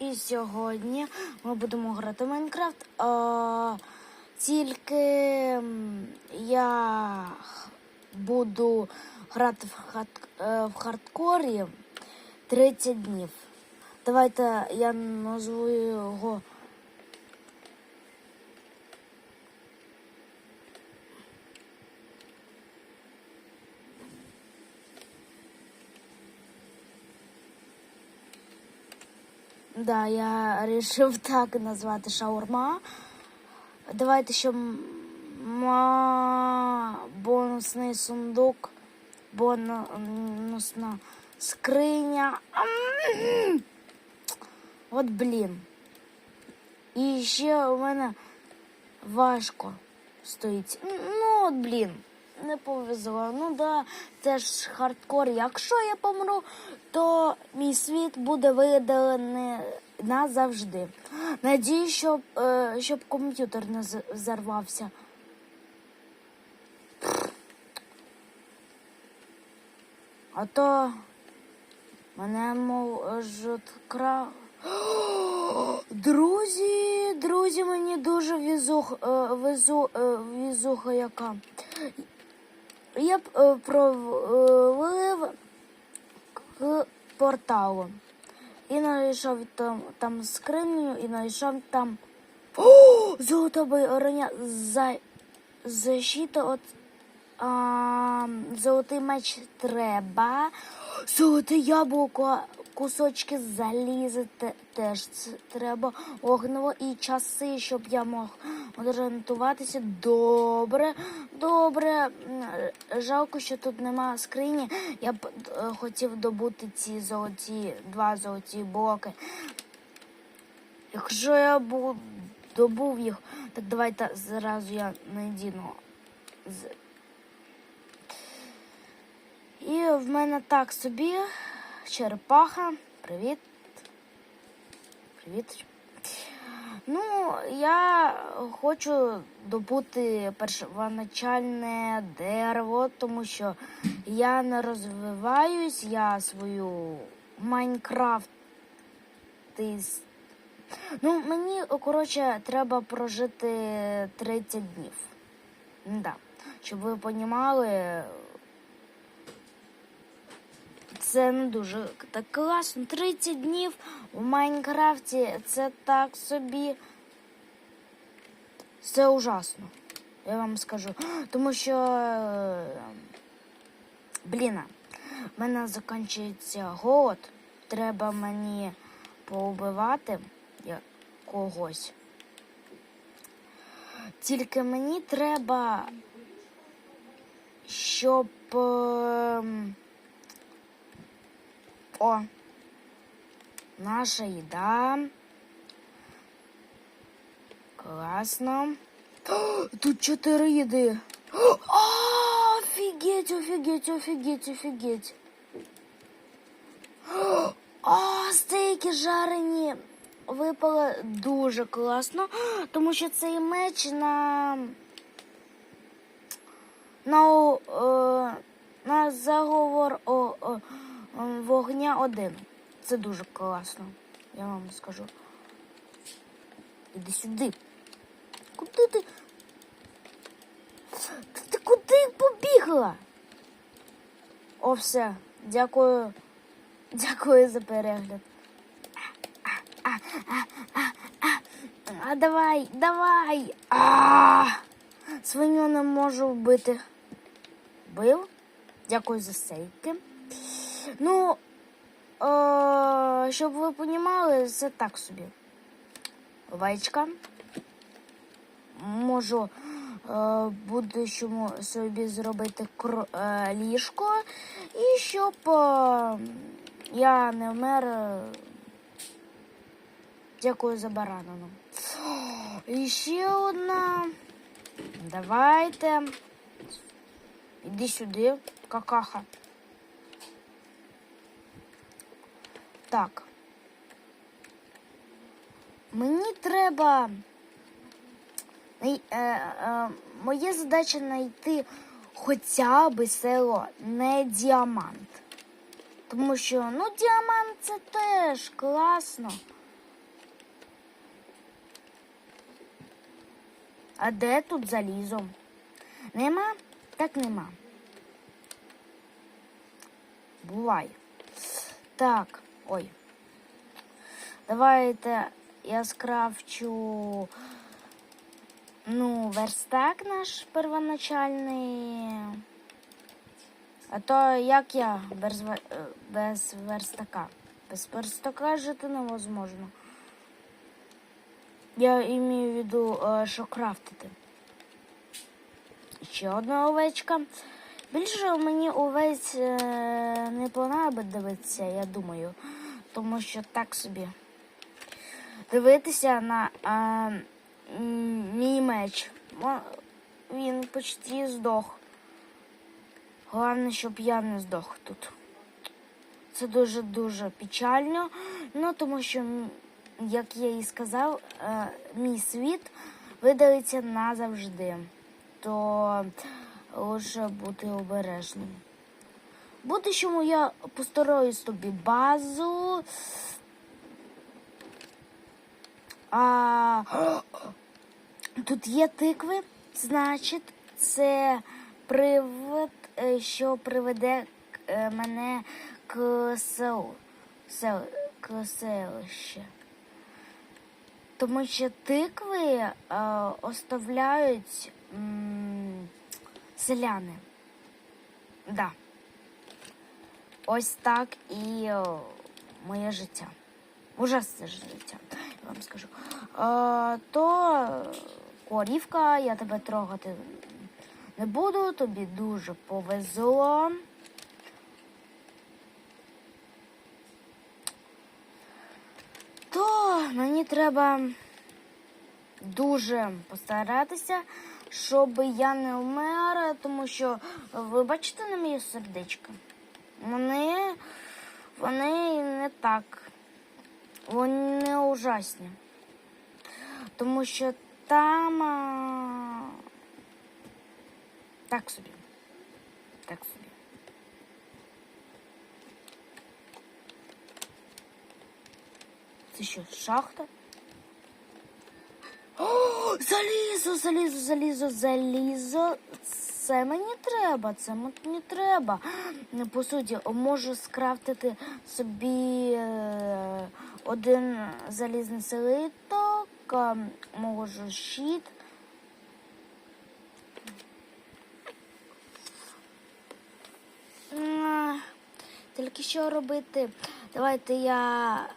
і сьогодні ми будемо грати в Майнкрафт. О, тільки я буду грати в, хат, е, в хардкорі 30 днів. Давайте я назву його. Да, я вирішив так назвати шаурма. Давайте ще ма... бонусний сундук, бонусна скриня. От блін. І ще у мене важко стоїть. Ну, от блін, не повезло. Ну да, це ж хардкор. Якщо я помру, то мій світ буде видалений назавжди. Надію, щоб, е, щоб комп'ютер не взорвався. А то мене можуть кра. Друзі, друзі, мені дуже візух, е, везу, е, візуха яка. Я е, провалив к порталу. І знайшов там, там скриню, і знайшов там. О, золота броня за защита от а, золотий меч треба. Золоте яблуко, кусочки залізи теж треба. Огниво і часи, щоб я мог орієнтуватися. Добре, добре. Жалко, що тут нема скрині. Я б е, хотів добути ці золоті, два золоті блоки. Якщо я був, добув їх, так давайте зразу я надіну. І в мене так собі черепаха. Привіт. Привіт. Ну, я хочу добути первоначальне дерево, тому що я не розвиваюсь, я свою Майнкрафт. Ну, мені, коротше, треба прожити 30 днів. Да. Щоб ви понімали, це не дуже так класно. 30 днів у Майнкрафті це так собі. Це ужасно. Я вам скажу. Тому що. е, Блін, в мене закінчується голод. Треба мені поубивати когось. Тільки мені треба, щоб. О, наша їда. Класно. О, тут чотири їди. О, офігеть, офігеть, офігеть, офігеть. О, стейки жарені випали дуже класно, тому що цей меч на. На, е, на заговор о, о, вогня один. Це дуже класно, я вам скажу. Іди сюди. Куди ти? Ти, куди побігла? О, все. Дякую. Дякую за перегляд. А. А давай, давай. А, свиню не можу вбити. Бив. Дякую за сейки. Ну, е, щоб ви понімали, це так собі. Овечка. Можу е, в будущому собі зробити е, ліжко. І щоб е, я не вмер. е, Дякую за баранину. І ще одна. Давайте. Іди сюди, какаха. Так. Мені треба. Е, е, моя задача знайти хоча б село, не діамант. Тому що, ну, діамант це теж класно. А де тут залізо? Нема? Так нема. Бувай. Так ой. Давайте я скрафчу ну, верстак наш первоначальний. А то як я без, е, без верстака? Без верстака жити невозможно. Я імею в виду, що крафтити. Ще одна овечка. Більше мені овець е, не понадобиться, я думаю. Тому що так собі. Дивитися на е, мій меч. Він почти здох. Головне, щоб я не здох тут. Це дуже-дуже печально. Ну, тому що, як я і сказав, е, мій світ видалиться назавжди. То лише бути обережним. Будущому я постараюсь тобі базу. А тут є тикви, значить, це привид, е, що приведе е, мене к селу, сел, к селищу. Тому що тикви е, оставляють м, селяни. Да. Ось так і о, моє життя. Ужасне життя, я вам скажу. Е, то корівка, я тебе трогати не буду, тобі дуже повезло. То мені треба дуже постаратися, щоб я не вмер, тому що ви бачите на моє сердечко? Вони, вони не так. Вони ужасні. Тому що там а... так собі. Так собі. Це що, шахта? О, залізо, залізо, залізо, залізо. Це мені треба, це мені треба. По суті, можу скрафтити собі е, один залізний слиток, е, можу щит. Тільки що робити? Давайте я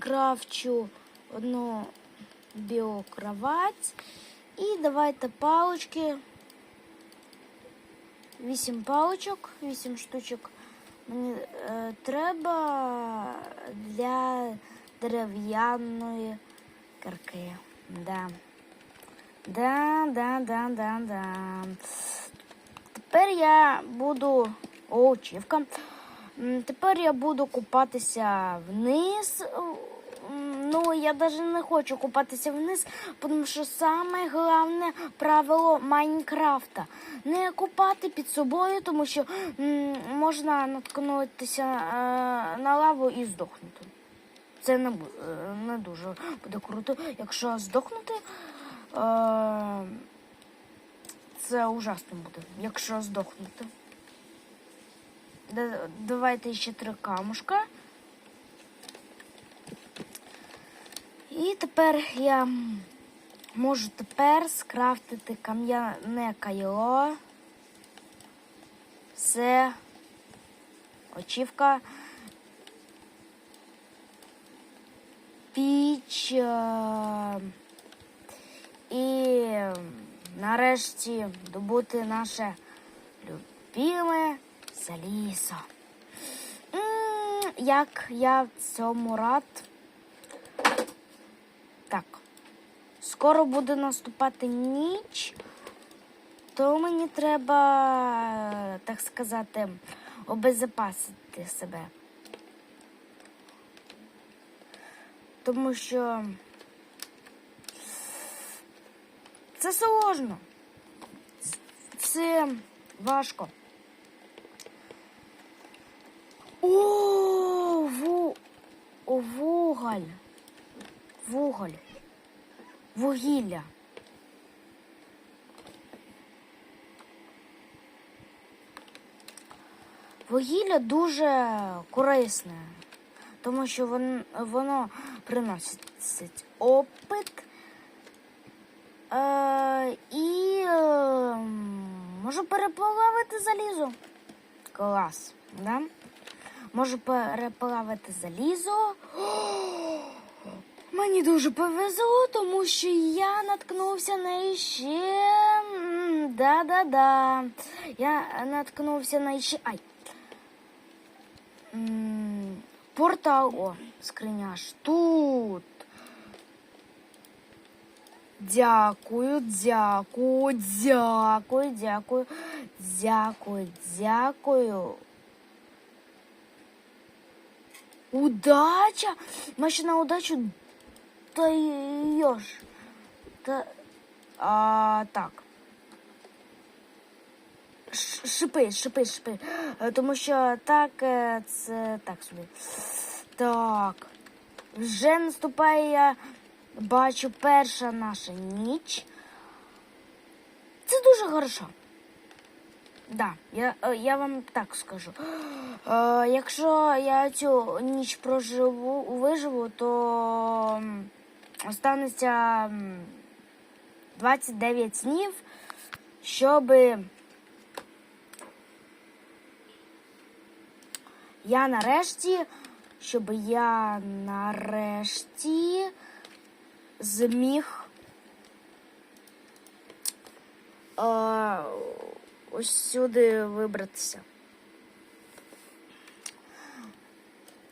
скрафчу одну білу кровать. І давайте палочки. Вісім палочок, вісім штучок. Мені е, треба для дерев'яної кирки. Да. Да, да, да, да, да. Тепер я буду. О, чівка. М, Тепер я буду купатися вниз. Ну, я навіть не хочу купатися вниз, тому що саме головне правило Майнкрафта не купати під собою, тому що можна наткнутися е, на лаву і здохнути. Це не, е, не дуже буде круто. Якщо здохнути, е, це ужасно буде, якщо здохнути. Да- Давайте ще три камушка. І тепер я можу тепер скрафтити кам'яне кайло. Все. Очівка. Піч. е, І нарешті добути наше любиме залізо. М, Як я в цьому рад. Так. Скоро буде наступати ніч, то мені треба, так сказати, обезопасити себе. Тому що це сложно. Це важко. О, ву, о, вуголь. вуголь. Вугілля. Вугілля дуже корисне, тому що вон- воно приносить опит е, і е, можу переплавити залізо. Клас, да? Можу переплавити залізо. Мені дуже повезло, тому що я наткнувся на ще. Да-да-да. Я наткнувся на ще. Ай. Портал. О, скриня ж тут. Дякую, дякую, дякую, дякую, дякую, дякую. Удача! Ми на удачу даєш. Та... А, так. Ш- Шипи, шипи, шипи. Е, Тому що так, е, це так собі. Так. Вже наступає, я бачу, перша наша ніч. Це дуже хорошо. Да, я, е, я вам так скажу. Е, якщо я цю ніч проживу, виживу, то останеться м, 29 днів, щоб я нарешті, щоб я нарешті зміг е, ось сюди вибратися.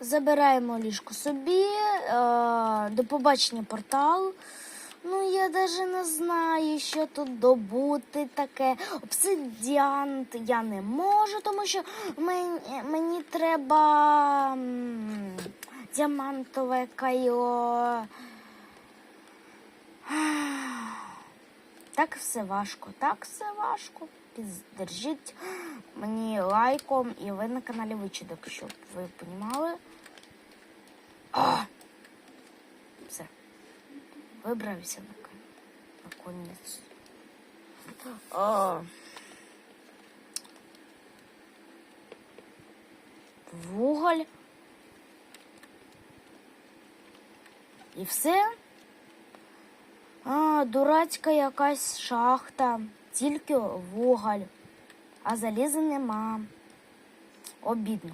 Забираємо ліжко собі. Е, до побачення портал. Ну, я навіть не знаю, що тут добути таке. Обсидіант я не можу, тому що мені, мені треба діамантове кайо. Так все важко, так все важко. Піддержіть мені лайком і ви на каналі Вичудок, щоб ви понімали. А! Все. Вибрався на наконець. А. Вуголь. І все. А, дурацька якась шахта, тільки вуголь, а заліза нема. Обідно.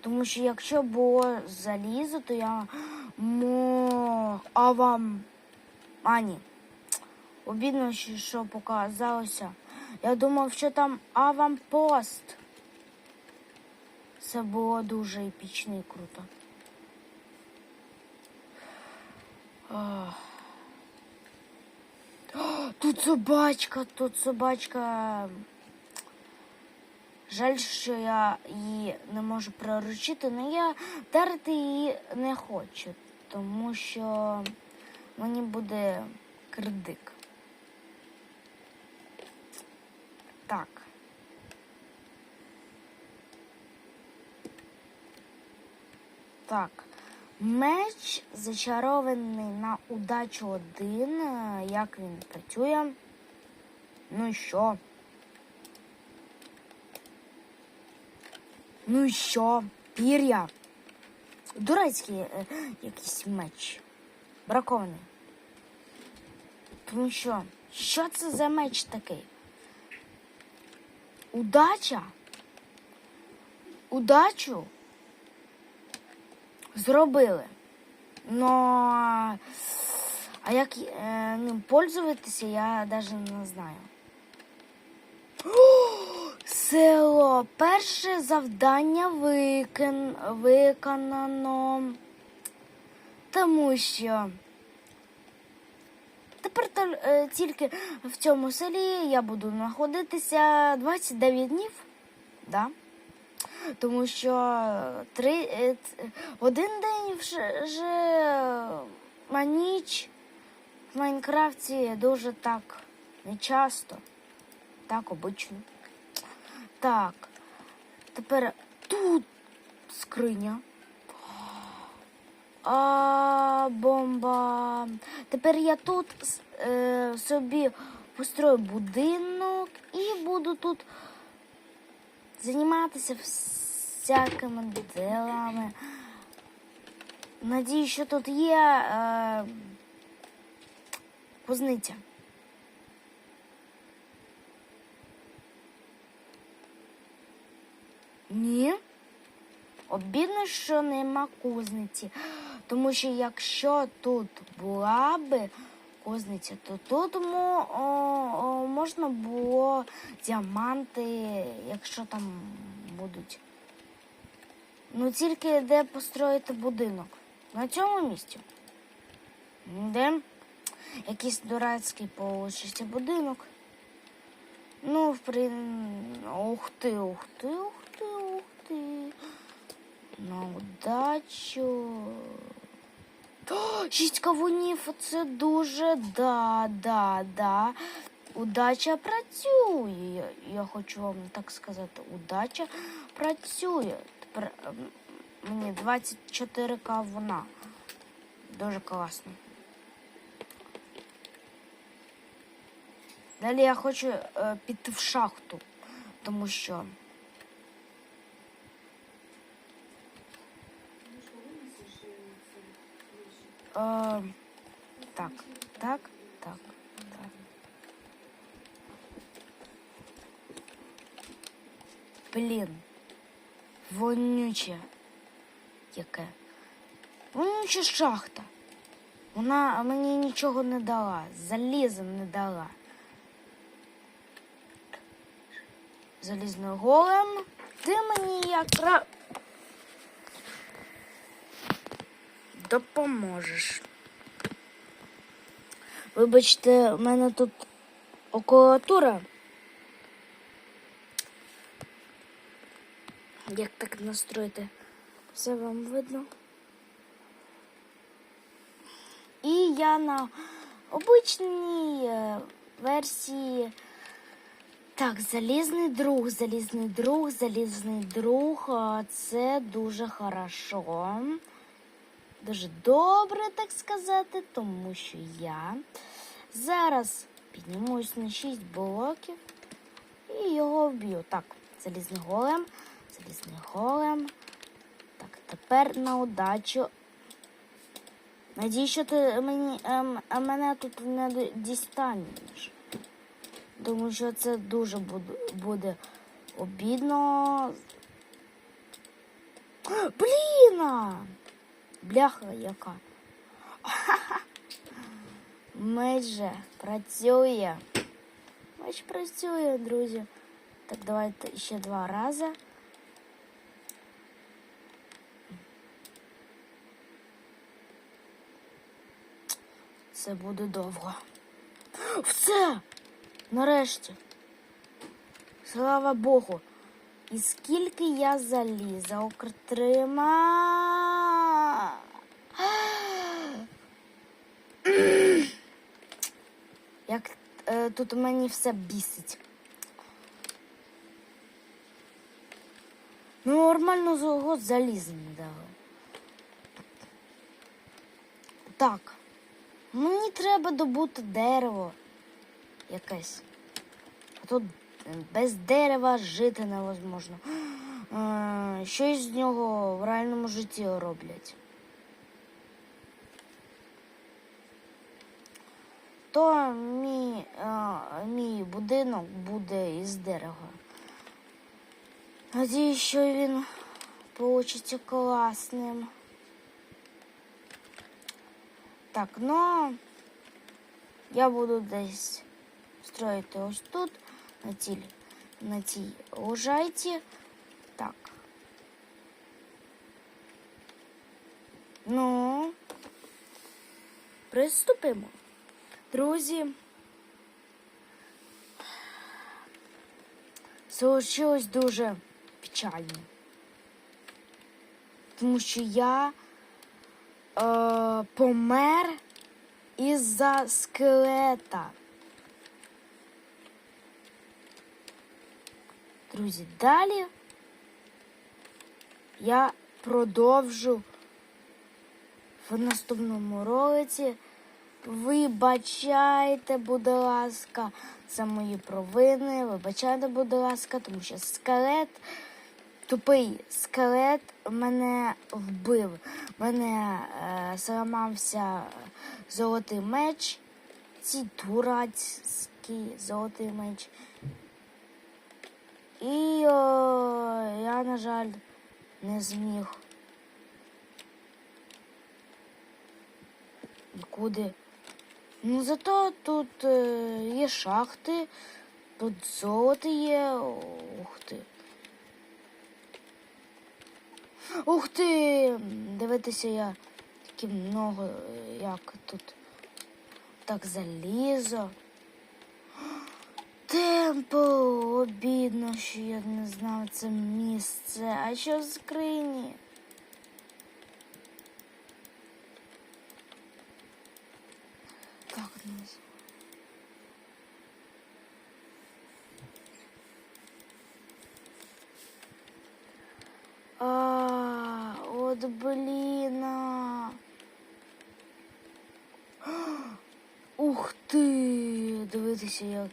Тому що якщо було залізо, то я мо... А вам. А ні. Обідно, що, показалося. Я думав, що там авампост. Це було дуже епічно і круто. Ах. Тут собачка, тут собачка. Жаль, що я її не можу приручити, але я дарити її не хочу, тому що мені буде кредик. Так. Так. Меч зачарований на удачу один. Е, Як він працює? Ну і що? Ну і що? Пір'я. Дурацький е, якийсь меч. Бракований. Тому що, що це за меч такий? Удача? Удачу? Зробили. Но а як е, ним пользуватися, я навіть не знаю. О, село. Перше завдання викон... виконано. Тому що тепер е, тільки в цьому селі я буду знаходитися 29 днів. Да? Тому що три, е, один день вже, на ніч в Майнкрафті дуже так нечасто. Так обично. Так. Тепер тут скриня. А, бомба. Тепер я тут е, собі построю будинок і буду тут займатися всякими ділами. Надію, що тут є е, кузниця. Ні. Обідно, що нема кузниці. Тому що якщо тут була би кузниця, то тут о, о, можна було діаманти, якщо там будуть. Ну тільки де построїти будинок. На цьому місці. Де якийсь дурацький получиться будинок. Ну, в прин... Ух ти, ух ти, ух ти, ух ти. На удачу. Шість кавунів, це дуже да, да, да. Удача працює. Я хочу вам так сказати. Удача працює. Тепер ем, мені 24 кавуна. Дуже класно. Далі я хочу е, піти в шахту, тому що. Е, так, так, так, так. Блін. Вонюче. Яке? Вонюча шахта. Вона мені нічого не дала. Заліза не дала. Залізний голем. Ти мені якраз допоможеш. Вибачте, у мене тут околатура. Як так настроїти? Все вам видно. І я на обичній е, версії. Так, залізний друг, залізний друг, залізний друг. Це дуже хорошо. Дуже добре, так сказати, тому що я зараз піднімусь на 6 блоків і його вб'ю. Так, залізний голем, залізний голем. Так, тепер на удачу. Надію, що ти мені, ем, мене тут не дістанеш. Тому що це дуже буде, буде обідно. Бліна! Бляха яка. Меч же працює. Меч працює, друзі. Так, давайте ще два рази. Це буде довго. Все! Нарешті. Слава Богу. І скільки я заліза окрима. Як е, тут мені все бісить. Ну, нормально зого заліза не. Так. Мені треба добути дерево якесь. А тут е, без дерева жити невозможно. Щось з нього в реальному житті роблять. То мій, е, мій будинок буде із дерева. Надіюсь, що він получиться класним. Так, ну я буду десь строїти ось тут, на цій, на цій. Так. Ну, приступимо. Друзі. Случилось дуже печально. Тому що я е, помер із-за скелета. Друзі, далі я продовжу в наступному ролиці. Вибачайте, будь ласка, за мої провини. Вибачайте, будь ласка, тому що скелет, тупий скелет мене вбив. Мене е, зламався золотий меч. Ці дурацький золотий меч. І о, я, на жаль, не зміг. Нікуди. Ну, зато тут е, є шахти, тут золото є. Ух ти. Ух ти! Дивитися я такі много, як тут так залізо. Темпл, обідно, що я не знав це місце. А що в скрині? Так, нас. А, от блін. а. Ух ти! Дивитися.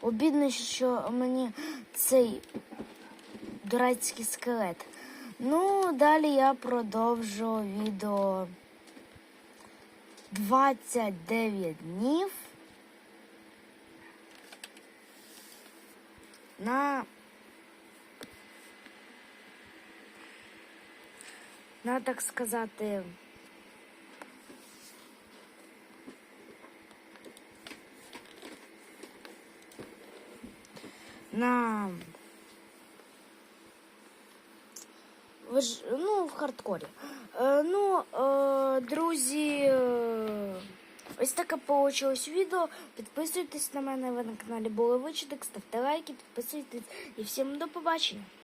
Обідно, що мені цей дурацький скелет. Ну, далі я продовжу відео 29 днів на на так сказати. На ж ну в хардкорі. Е, ну, е, друзі, е, ось таке вийшло відео. Підписуйтесь на мене, ви на каналі були Вичиток, ставте лайки, підписуйтесь і всім до побачення.